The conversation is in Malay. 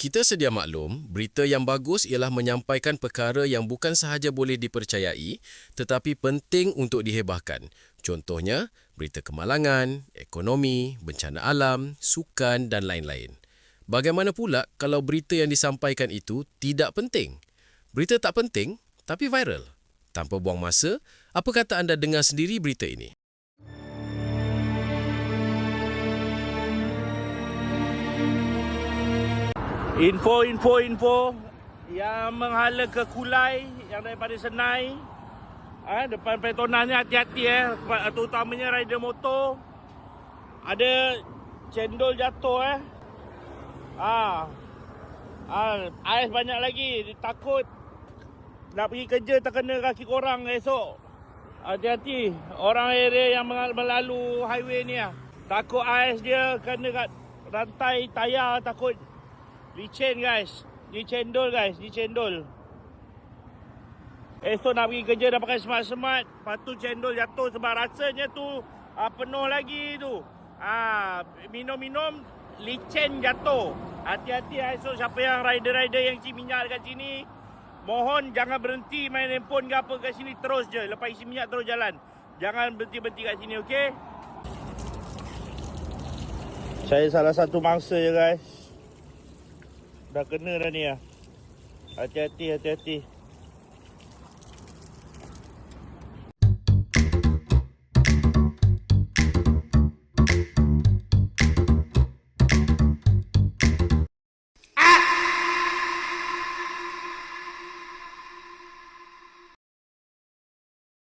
Kita sedia maklum, berita yang bagus ialah menyampaikan perkara yang bukan sahaja boleh dipercayai tetapi penting untuk dihebahkan. Contohnya, berita kemalangan, ekonomi, bencana alam, sukan dan lain-lain. Bagaimana pula kalau berita yang disampaikan itu tidak penting? Berita tak penting tapi viral. Tanpa buang masa, apa kata anda dengar sendiri berita ini? Info, info, info yang menghala ke Kulai yang daripada Senai. Eh, depan petonan ni hati-hati eh, terutamanya rider motor. Ada cendol jatuh eh. Ah. Ah, ais banyak lagi, takut nak pergi kerja terkena kaki korang esok. Hati-hati orang area yang mengal- melalu highway ni ah. Takut ais dia kena kat rantai tayar takut Licin guys. Ni cendol guys, ni cendol. Esok nak pergi kerja dah pakai smart-smart. Lepas tu cendol jatuh sebab rasanya tu ah, penuh lagi tu. Ah, minum-minum licin jatuh. Hati-hati ah, esok siapa yang rider-rider yang isi minyak dekat sini. Mohon jangan berhenti main handphone ke apa kat sini terus je. Lepas isi minyak terus jalan. Jangan berhenti-berhenti kat sini, okey? Saya salah satu mangsa je guys. Dah kena dah ni lah. Hati-hati, hati-hati.